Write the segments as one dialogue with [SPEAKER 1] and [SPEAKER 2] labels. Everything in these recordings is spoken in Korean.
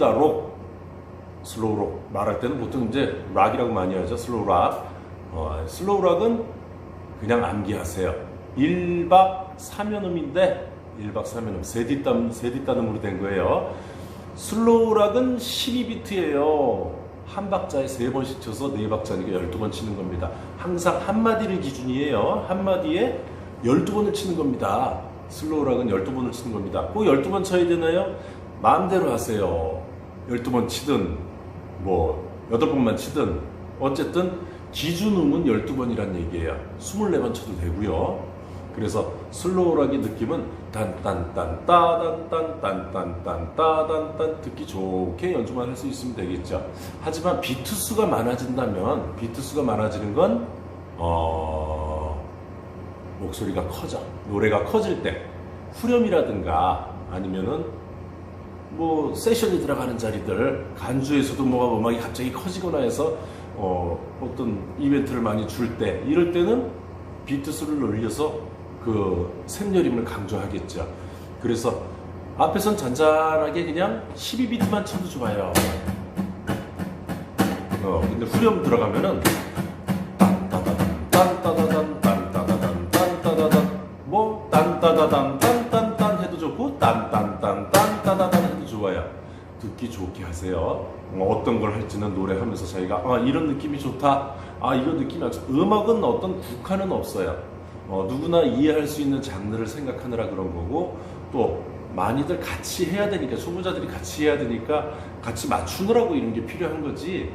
[SPEAKER 1] 록입니다. 록. 슬로우 록. 말할 때는 보통 이제 락이라고 많이 하죠. 슬로우 락. 어, 슬로우 락은 그냥 암기하세요. 1박 3연음인데 1박 3연음 세뒷담 세뒷단음으로 된 거예요. 슬로우 락은 12비트예요. 한 박자에 세 번씩 쳐서 네 박자니까 12번 치는 겁니다. 항상 한 마디를 기준이에요. 한 마디에 12번을 치는 겁니다. 슬로우 락은 12번을 치는 겁니다. 꼭 12번 쳐야 되나요? 마음대로 하세요. 12번 치든 뭐 8번만 치든 어쨌든 기준음은 12번이란 얘기예요. 24번 쳐도 되고요. 그래서 슬로우락의 느낌은 따단딴 듣기 좋게 연주만 할 수 있으면 되겠죠. 하지만 비트 수가 많아진다면 비트 수가 많아지는 건 어, 목소리가 커져 노래가 커질 때 후렴이라든가 아니면은 뭐 세션이 들어가는 자리들 간주에서도 뭐가 음악이 갑자기 커지거나 해서 어, 어떤 이벤트를 많이 줄 때 이럴 때는 비트 수를 늘려서 그 샘여림을 강조하겠죠. 그래서 앞에선 잔잔하게 그냥 12비트만 쳐도 좋아요. 어, 근데 후렴 들어가면은 딴따다단 딴따다단 딴따다단 딴따다단 뭐 딴따다단 딴딴딴 듣기 좋게 하세요. 어, 어떤 걸 할지는 노래하면서 자기가 아 이런 느낌이 좋다. 아 이런 느낌이 아주 음악은 어떤 국한은 없어요. 어, 누구나 이해할 수 있는 장르를 생각하느라 그런 거고 또 많이들 같이 해야 되니까 초보자들이 같이 해야 되니까 같이 맞추느라고 이런 게 필요한 거지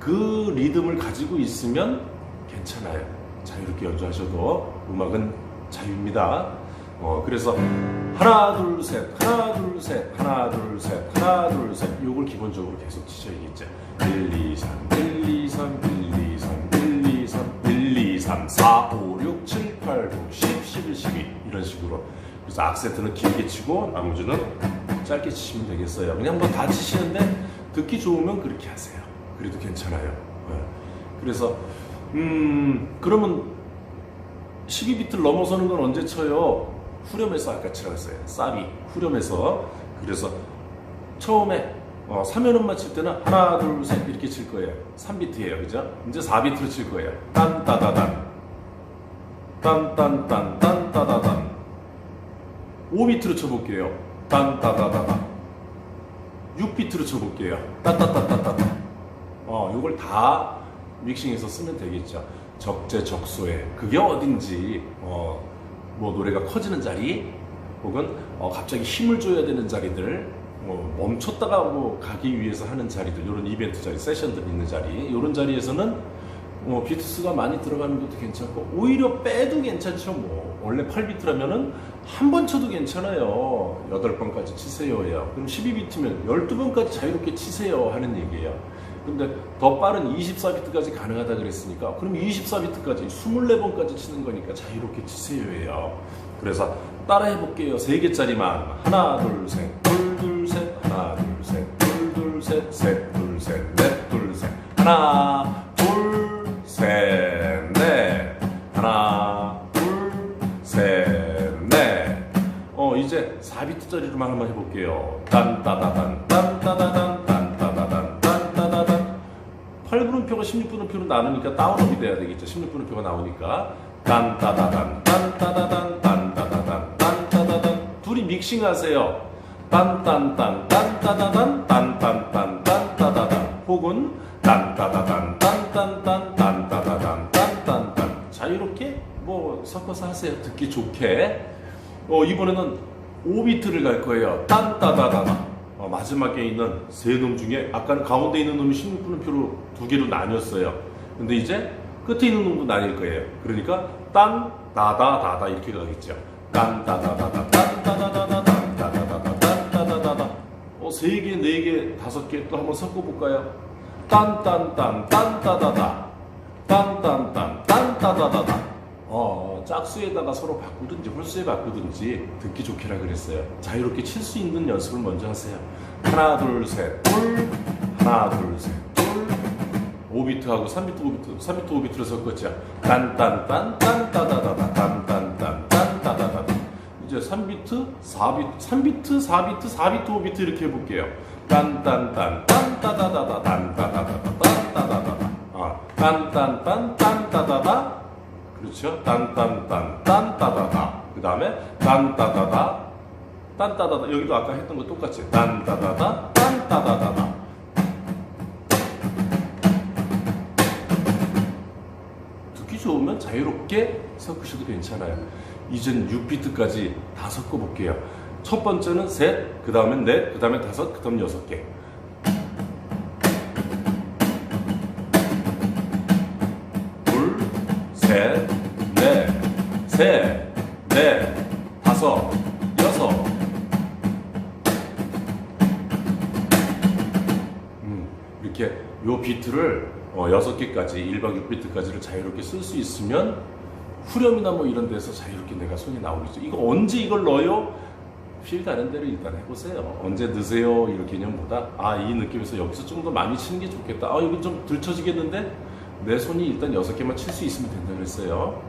[SPEAKER 1] 그 리듬을 가지고 있으면 괜찮아요 자유롭게 연주하셔도 음악은 자유입니다 어, 그래서 하나 둘 셋 하나 둘 셋 하나 둘 셋 하나 둘 셋. 요걸 기본적으로 계속 치셔야겠죠 1 2 3 1 2 3 1 2 3 1 2 3 1 2 3 4 5 6 7 8 9 10 11 12 이런 식으로. 그래서 악센트는 길게 치고 나머지는 짧게 치시면 되겠어요. 그냥 뭐 다 치시는데 듣기 좋으면 그렇게 하세요. 그래도 괜찮아요. 네. 그래서 음 그러면 12비트를 넘어서는 건 언제 쳐요? 후렴에서 아까 치라고 했어요. 사비 후렴에서 그래서 처음에 어, 3연음만 칠 때는 하나 둘 셋 이렇게 칠 거예요. 3비트예요. 그죠? 이제 4비트로 칠 거예요. 딴따다단 딴딴딴 딴따다단 5비트로 쳐볼게요. 딴따다다다 6비트로 쳐볼게요. 따따따따따따. 어, 요걸 다 믹싱해서 쓰면 되겠죠. 적재적소에. 그게 어딘지. 어, 뭐 노래가 커지는 자리 혹은 어, 갑자기 힘을 줘야 되는 자리들 뭐 멈췄다가 뭐 가기 위해서 하는 자리들 이런 이벤트 자리 세션들 있는 자리 이런 자리에서는 뭐 비트수가 많이 들어가는 것도 괜찮고 오히려 빼도 괜찮죠 뭐. 원래 8비트라면은 한 번 쳐도 괜찮아요. 8번까지 치세요예요. 그럼 12비트면 12번까지 자유롭게 치세요 하는 얘기예요 근데 더 빠른 24비트까지 가능하다 그랬으니까 그럼 24비트까지 24번까지 치는 거니까 자유롭게 치세요예요 그래서 따라 해볼게요. 3개짜리만. 하나 둘셋 둘 둘 셋. 하나 둘셋둘 둘 셋 셋 둘 셋 넷 둘 셋. 하나 둘 셋 넷. 하나 둘셋넷. 어 이제 4비트짜리로만 한번 해볼게요. 딴따다단 딴따다단 분음표가 16분음표로 나누니까 다운업이 돼야 되겠죠 16분음표가 나오니까 딴따다단 딴따다단 딴따다단 딴따다단 둘이 믹싱하세요 딴딴딴 딴따다단 딴딴딴 딴따다단 혹은 딴따다단 딴딴딴 딴따다단 딴딴딴 자유롭게 뭐 섞어서 하세요 듣기 좋게 어, 이번에는 5비트를 갈 거예요 딴따다다다 어, 마지막에 있는 세 놈 중에 아까는 가운데 있는 놈이 16분음표로 두 개로 나뉘었어요 근데 이제 끝에 있는 놈도 나뉠 거예요 그러니까 딴 다다 다다 이렇게 가겠죠 딴따다다다 딴따다다다 딴따다다다 딴따다다다 어, 세 개, 네 개, 다섯 개 또 한번 섞어 볼까요? 딴 딴 딴 딴따다다 딴 딴 딴 딴따다다다 어, 짝수에다가 서로 바꾸든지 홀수에 바꾸든지 듣기 좋게라 그랬어요. 자유롭게 칠 수 있는 연습을 먼저 하세요. 하나, 둘, 셋, 둘. 하나, 둘, 셋, 둘. 5비트하고 3비트, 5비트, 3비트, 5비트로 섞었죠. 딴딴딴, 딴따다다다, 딴딴딴, 딴따다다다. 이제 3비트, 4비트, 3비트, 4비트, 4비트, 5비트 이렇게 해볼게요. 딴딴딴 딴따다다다 딴따다다다 딴따다다다 아 딴따다다 그렇죠 딴딴딴 딴따다다 그 다음에 딴따다다 딴따다다 여기도 아까 했던 거 똑같이 딴따다다 딴따다다다 자유롭게 섞으셔도 괜찮아요. 이젠 6비트까지 다 섞어볼게요. 첫 번째는 셋, 그 다음엔 넷, 그 다음에 다섯, 그 다음 여섯 개. 둘, 셋, 넷, 셋, 넷, 다섯, 여섯. 음, 이렇게 요 비트를 어, 6개까지 1박 6비트까지를 자유롭게 쓸 수 있으면 후렴이나 뭐 이런 데서 자유롭게 내가 손이 나오겠죠. 이거 언제 이걸 넣어요? 필 가는 대로 일단 해보세요. 언제 넣으세요? 이런 개념보다 아 이 느낌에서 여기서 좀 더 많이 치는 게 좋겠다. 아 이거 좀 들쳐지겠는데 내 손이 일단 6개만 칠 수 있으면 된다 그랬어요.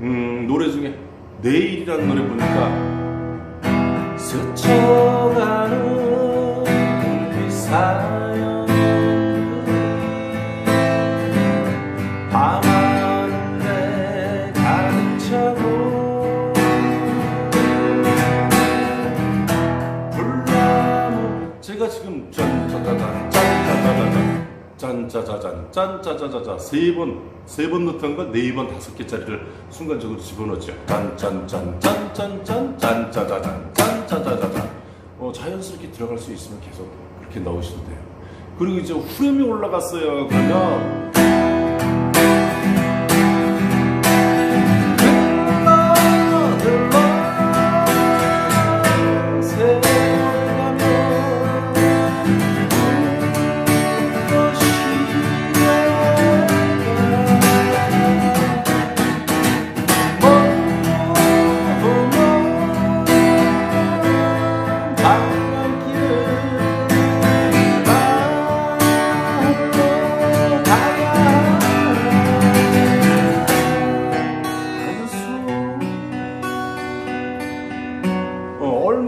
[SPEAKER 1] 음 노래 중에 내일이라는 노래 보니까 스쳐가는 지금 짠짜자잔 짠짜자자잔 짠짜자잔 짠짜자자자 세번 세 번 넣던 건네번 다섯 개짜리를 순간적으로 집어넣죠 짠짠짠 짠짠짠 짠짜자잔 짠짜자자잔 어, 자연스럽게 들어갈 수 있으면 계속 그렇게 넣으셔도 돼요 그리고 이제 후렴이 올라갔어요 그러면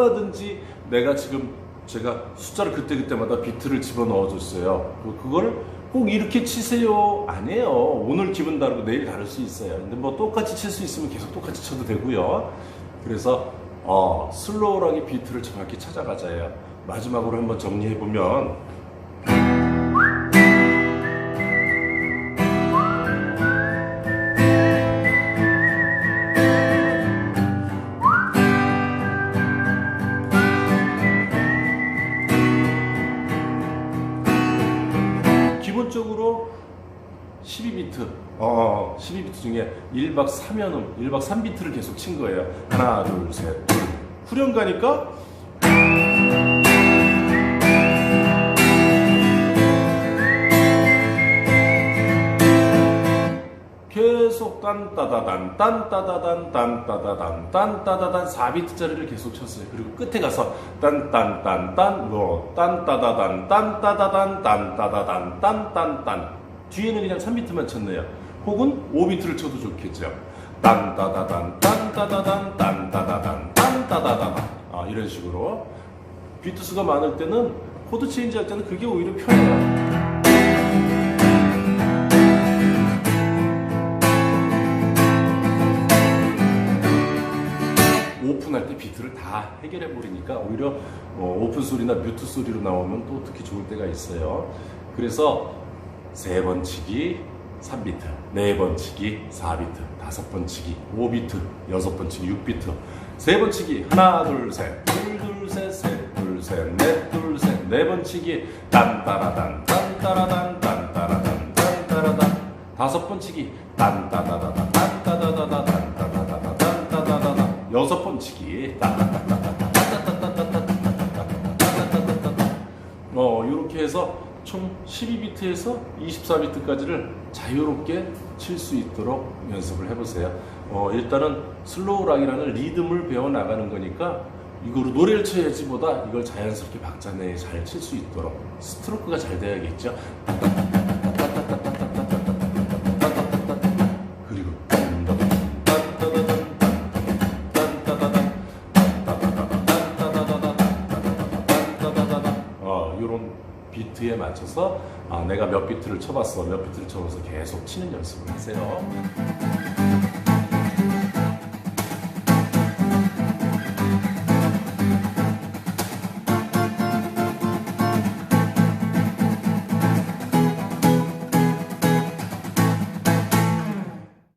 [SPEAKER 1] 얼마든지 내가 지금 제가 숫자를 그때그때마다 비트를 집어넣어 줬어요. 그- 그걸 꼭 이렇게 치세요. 아니에요. 오늘 기분 다르고 내일 다를 수 있어요. 근데 뭐 똑같이 칠 수 있으면 계속 똑같이 쳐도 되고요. 그래서 어, 슬로우하게 비트를 정확히 찾아가자예요. 마지막으로 한번 정리해 보면 기본적으로 12비트, 어, 12비트 중에 1박 3연음, 1박 3비트를 계속 친 거예요. 하나, 둘, 셋, 둘. 후렴 가니까 계속 딴따다단 딴따다단 딴따다단 딴따다단 4비트짜리를 계속 쳤어요. 그리고 끝에 가서 딴딴딴딴 뭐 딴따다단 딴따다단 딴따다단 딴딴딴 뒤에는 그냥 3비트만 쳤네요. 혹은 5비트를 쳐도 좋겠죠. 딴따다단 딴따다단 딴따다단 딴따다단 아, 이런 식으로 비트 수가 많을 때는 코드 체인지 할 때는 그게 오히려 편해요. 비트를 다 해결해 버리니까 오히려 어, 오픈 소리나 뮤트 소리로 나오면 또 듣기 좋을 때가 있어요. 그래서 세 번 치기 3비트, 네 번 치기 4비트, 다섯 번 치기 5비트, 여섯 번 치기 6비트, 세 번 치기. 하나 둘 셋, 둘 둘 셋, 셋 둘 셋, 넷 둘 셋, 네 번 치기. 딴따라단, 딴따라단, 딴따라단, 딴따라단, 다섯 번 치기. 딴따다다 여섯 번 치기 어, 이렇게 해서 총 12비트에서 24비트까지를 자유롭게 칠 수 있도록 연습을 해보세요. 어, 일단은 슬로우 락이라는 리듬을 배워 나가는 거니까 이거로 노래를 쳐야지보다 이걸 자연스럽게 박자 내에 잘 칠 수 있도록 스트로크가 잘 돼야겠죠. 맞춰서 아, 내가 몇 비트를 쳐봤어, 몇 비트를 쳐봐서 계속 치는 연습을 하세요.